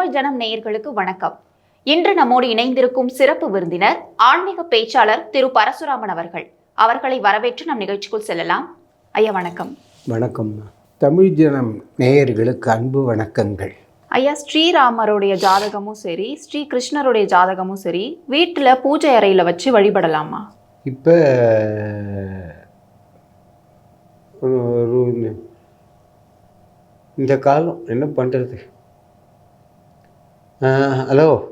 தமிழ் ஜனம் நேயர்களுக்கு வணக்கம். இன்று நம்மோடு இணைந்திருக்கும் சிறப்பு விருந்தினர் ஆன்மீக பேச்சாளர் திரு பரசுராமன் அவர்கள். அவர்களை வரவேற்று நம் நிகழ்ச்சிக்குள் செல்லலாம். ஐயா வணக்கம். வணக்கம். தமிழ் ஜனம் நேயர்களுக்கு அன்பு வணக்கங்கள். ஐயா ஸ்ரீராமருடைய ஜாதகமும் சரி ஸ்ரீ கிருஷ்ணருடைய ஜாதகமும் சரி வீட்டுல பூஜை அறையில வச்சு வழிபடலாமா? இப்போ இந்த காலம் என்ன பண்ணுறது hello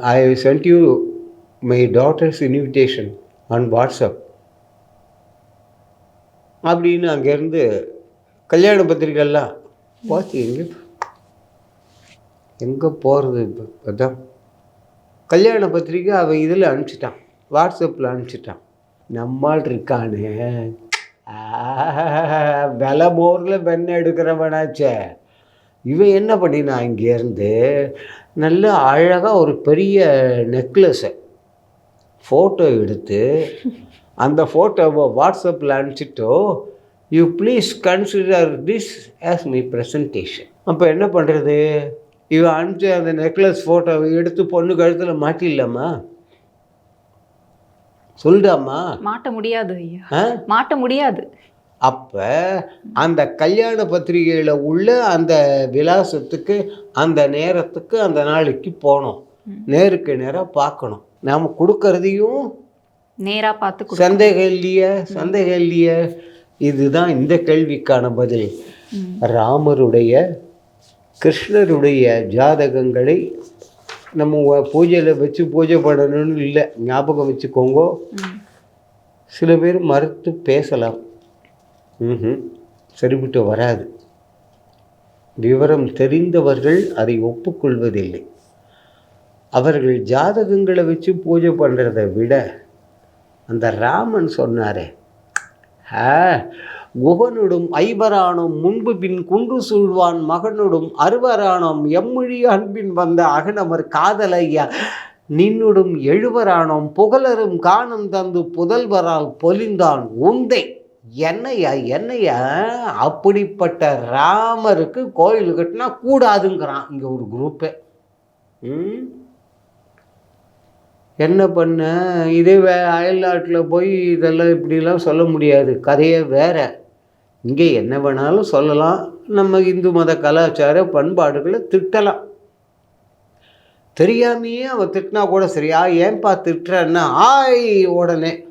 I sent you my daughter's invitation on WhatsApp அப்படின்னு அங்கேருந்து கல்யாண பத்திரிக்கைலாம் பார்த்து எங்கே எங்கே போகிறது இப்போ? அதான். கல்யாண பத்திரிக்கை அவன் இதில் அனுப்பிச்சிட்டான். வாட்ஸ்அப்பில் அனுப்பிச்சிட்டான். நம்மால் இருக்கானே. வில போரில் வெண்ணெய் எடுக்கிறவனாச்சே. இவன் என்ன பண்ணினான் இங்கேருந்து நல்ல அழகாக ஒரு பெரிய நெக்லஸை ஃபோட்டோ எடுத்து அந்த ஃபோட்டோவை வாட்ஸ்அப்பில் அனுப்பிச்சிட்டோ you please consider this as my presentation அப்போ என்ன பண்ணுறது இவன் அனுப்பிச்ச அந்த நெக்லஸ் ஃபோட்டோவை எடுத்து பொண்ணு கழுத்தில் மாட்டிடலாமா? சொல்லிடாமா? மாட்ட முடியாது ஐயா. மாட்ட முடியாது. அப்போ அந்த கல்யாண பத்திரிகையில் உள்ள அந்த விலாசத்துக்கு அந்த நேரத்துக்கு அந்த நாளைக்கு போகணும். நேருக்கு நேராக பார்க்கணும். நாம் கொடுக்கறதையும் நேரா பார்த்து சந்தேகம் இல்லையே சந்தேகம் இல்லையே? இதுதான் இந்த கேள்விக்கான பதில். ராமருடைய கிருஷ்ணருடைய ஜாதகங்களை நம்ம பூஜையில் வச்சு பூஜை பண்ணணும்னு இல்லை. ஞாபகம் வச்சுக்கோங்க. சில பேர் மறுத்து பேசலாம். ம்ஹும். சரிபட்டு வராது. விவரம் தெரிந்தவர்கள் அதை ஒப்புக்கொள்வதில்லை. அவர்கள் ஜாதகங்களை வச்சு பூஜை பண்ணுறதை விட அந்த ராமன் சொன்னாரே ஆ குகனுடும் ஐவரானும் முன்பு பின் குன்று சூழ்வான் மகனுடும் அறுவரானோம் எம்மொழி அன்பின் வந்த அகனமர் காதலையா? நின்னுடும் எழுவரானோம் புகழரும் காணும் தந்து புதல்வரால் பொலிந்தான் உந்தை. என்னையா என்னையா அப்படிப்பட்ட ராமருக்கு கோயில் கட்டினா கூடாதுங்கிறான். இங்கே ஒரு குரூப்பே ம்? என்ன பண்ண? இதே வே அயல்நாட்டில் போய் இதெல்லாம் இப்படிலாம் சொல்ல முடியாது. கதையே வேற. இங்கே என்ன வேணாலும் சொல்லலாம். நம்ம இந்து மத கலாச்சார பண்பாடுகளை திட்டலாம். தெரியாமையே அவன் திட்டினா கூட சரியா ஏன்பா திட்டுறன்னா ஆய் உடனே.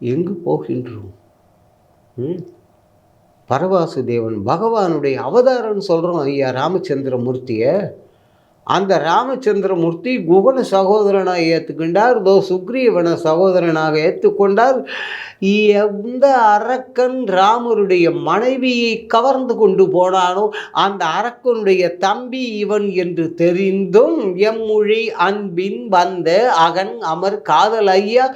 எங்கு போகின்றோம்? ம்? பரவாசுதேவன் பகவானுடைய அவதாரம்னு சொல்கிறோம் ஐயா ராமச்சந்திரமூர்த்தியை. அந்த ராமச்சந்திரமூர்த்தி குகன சகோதரனாக ஏற்றுக்கொண்டார் தோ சுக்ரீவன சகோதரனாக ஏற்றுக்கொண்டார் எந்த அரக்கன் ராமருடைய மனைவியை கவர்ந்து கொண்டு போனானோ அந்த அரக்கனுடைய தம்பி இவன் என்று தெரிந்தும் எம்மொழி அன்பின் வந்த அகன் அமர் காதல் ஐயா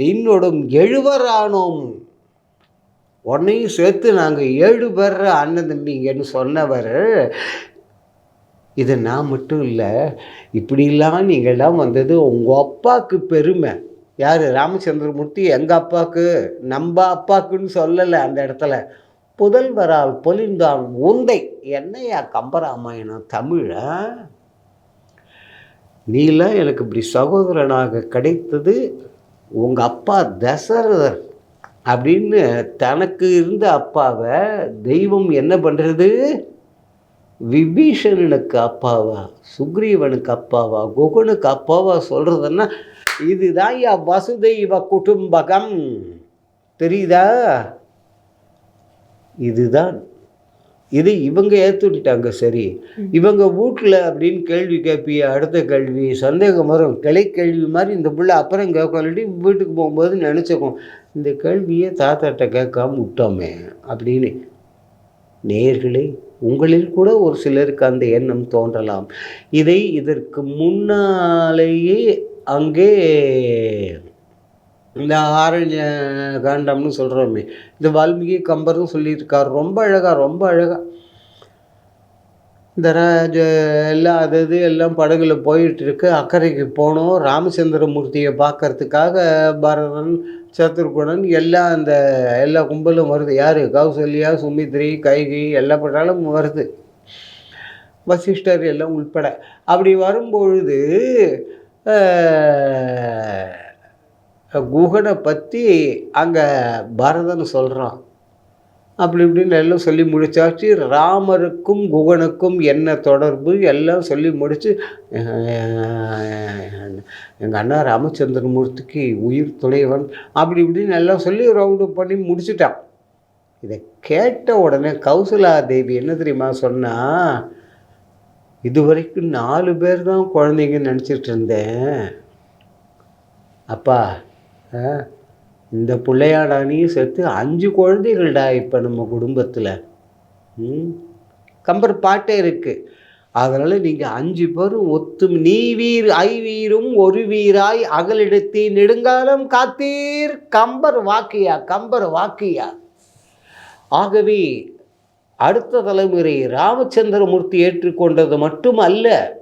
நின்னோடும் எழுவரானோம். உன்னையும் சேர்த்து நாங்கள் ஏழு பேர் அண்ணன் தம்பிங்கன்னு சொன்னவர். இது நான் மட்டும் இல்லை இப்படிலாம் நீங்கள்லாம் வந்தது உங்கள் அப்பாவுக்கு பெருமை. யார்? ராமச்சந்திரமூர்த்தி எங்கள் அப்பாவுக்கு நம்ம அப்பாவுக்குன்னு சொல்லலை அந்த இடத்துல. புதல்வரால் பொலிந்தான் உந்தை. என்னையா கம்பராமாயணம் தமிழ? நீலாம் எனக்கு இப்படி சகோதரனாக கிடைத்தது உங்கள் அப்பா தசரதர் அப்படின்னு தனக்கு இருந்த அப்பாவை தெய்வம் என்ன பண்ணுறது விபீஷணனுக்கு அப்பாவா சுக்ரீவனுக்கு அப்பாவா குகனுக்கு அப்பாவா சொல்கிறதுன்னா இதுதான் யா வசுதெய்வ குடும்பகம். தெரியுதா? இதுதான். இது இவங்க ஏற்றுட்டாங்க சரி. இவங்க வீட்டில் அப்படின்னு கேள்வி கேட்பிய அடுத்த கேள்வி சந்தேகம் வரும். கிளை கேள்வி மாதிரி இந்த பிள்ளை அப்புறம் கேட்கலாட்டி வீட்டுக்கு போகும்போது நினச்சிக்கும். இந்த கேள்வியே தாத்தாட்ட கேட்காம விட்டோமே அப்படின்னு. நேர்களே உங்களில் கூட ஒரு சிலருக்கு அந்த எண்ணம் தோன்றலாம். இதை இதற்கு முன்னாலேயே அங்கே இந்த ஆரண்ய காண்டம்னு சொல்கிறோமே இந்த வால்மீகி கம்பர்னு சொல்லியிருக்கார். ரொம்ப அழகாக ரொம்ப அழகாக இந்த எல்லாம் அது இது எல்லாம் படகுல போயிட்டுருக்கு. அக்கறைக்கு போனோம். ராமச்சந்திரமூர்த்தியை பார்க்கறதுக்காக பரதன் சத்ருகுணன் எல்லாம் அந்த எல்லா கும்பலும் வருது. யார்? கௌசல்யா சுமித்ரி கைகி எல்லா பட்டாலும் வருது. வசிஷ்டர் எல்லாம் உள்பட. அப்படி வரும்பொழுது குகனை பற்றி அங்கே பரதன் சொல்கிறான் அப்படி இப்படின்னு எல்லாம் சொல்லி முடித்தாச்சு ராமருக்கும் குகனுக்கும் என்ன தொடர்பு? எல்லாம் சொல்லி முடித்து எங்கள் அண்ணா ராமச்சந்திரமூர்த்திக்கு உயிர் துணைவன். அப்படி இப்படின்னு எல்லாம் சொல்லி ரவுண்டு பண்ணி முடிச்சிட்டான். இதை கேட்ட உடனே கௌசலா தேவி என்ன தெரியுமா சொன்னா இதுவரைக்கும் நாலு பேர் தான் குழந்தைங்கன்னு நினச்சிட்டு இருந்தேன். அப்பா ஆ, இந்த பிள்ளையாடா சேர்த்து அஞ்சு குழந்தைகள்டா இப்போ நம்ம குடும்பத்தில். ம்? கம்பர் பாட்டே இருக்குது அதனால் நீங்கள் அஞ்சு பேரும் ஒத்தும் நீ வீர் ஐ வீரும் ஒரு வீராய் அகலிடத்தி நெடுங்காலம் காத்தீர். கம்பர் வாக்கியா கம்பர் வாக்கியா. ஆகவே அடுத்த தலைமுறை ராமச்சந்திரமூர்த்தி ஏற்றுக்கொண்டது மட்டும் அல்ல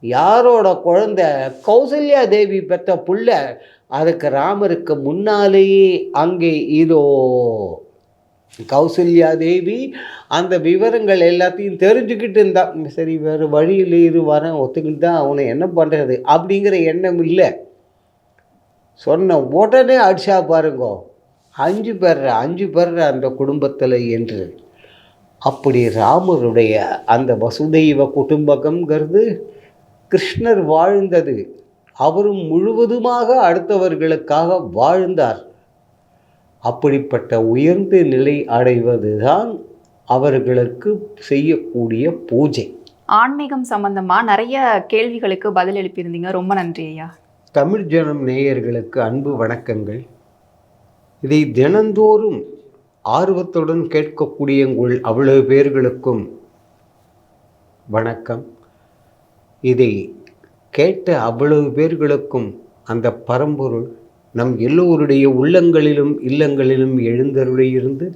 யாரோட குழந்தை கௌசல்யா தேவி பெற்ற புள்ள அதுக்கு ராமருக்கு முன்னாலேயே அங்கே இதோ கௌசல்யா தேவி அந்த விவரங்கள் எல்லாத்தையும் தெரிஞ்சுக்கிட்டு இருந்தா சரி வேறு வழியில் இரு வரேன் ஒத்துக்கிட்டு தான் அவனை என்ன பண்ணுறது அப்படிங்கிற எண்ணம் இல்லை. சொன்ன உடனே அடிச்சா பாருங்கோ அஞ்சு பேர் அஞ்சு பேர் அந்த குடும்பத்தில் என்று. அப்படி ராமருடைய அந்த வசுதெய்வ குடும்பகம்ங்கிறது கிருஷ்ணர் வாழ்ந்தது. அவரும் முழுவதுமாக அடுத்தவர்களுக்காக வாழ்ந்தார். அப்படிப்பட்ட உயர்ந்த நிலை அடைவதுதான் அவர்களுக்கு செய்யக்கூடிய பூஜை. ஆன்மீகம் சம்பந்தமா நிறைய கேள்விகளுக்கு பதில் எழுப்பியிருந்தீங்க. ரொம்ப நன்றி ஐயா. தமிழ் ஜனம் நேயர்களுக்கு அன்பு வணக்கங்கள். இதை தினந்தோறும் ஆர்வத்துடன் கேட்கக்கூடிய உங்கள் அவ்வளவு பேர்களுக்கும் வணக்கம். இதை கேட்ட அவ்வளவு பேர்களுக்கும் அந்த பரம்பொருள் நம் எல்லோருடைய உள்ளங்களிலும் இல்லங்களிலும் எழுந்தருளியிருந்து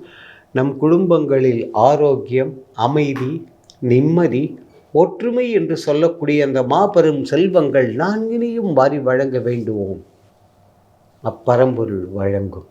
நம் குடும்பங்களில் ஆரோக்கியம் அமைதி நிம்மதி ஒற்றுமை என்று சொல்லக்கூடிய அந்த மாபெரும் செல்வங்கள் நான்கினையும் வாரி வழங்க வேண்டுவோம். அப்பரம்பொருள் வழங்கும்.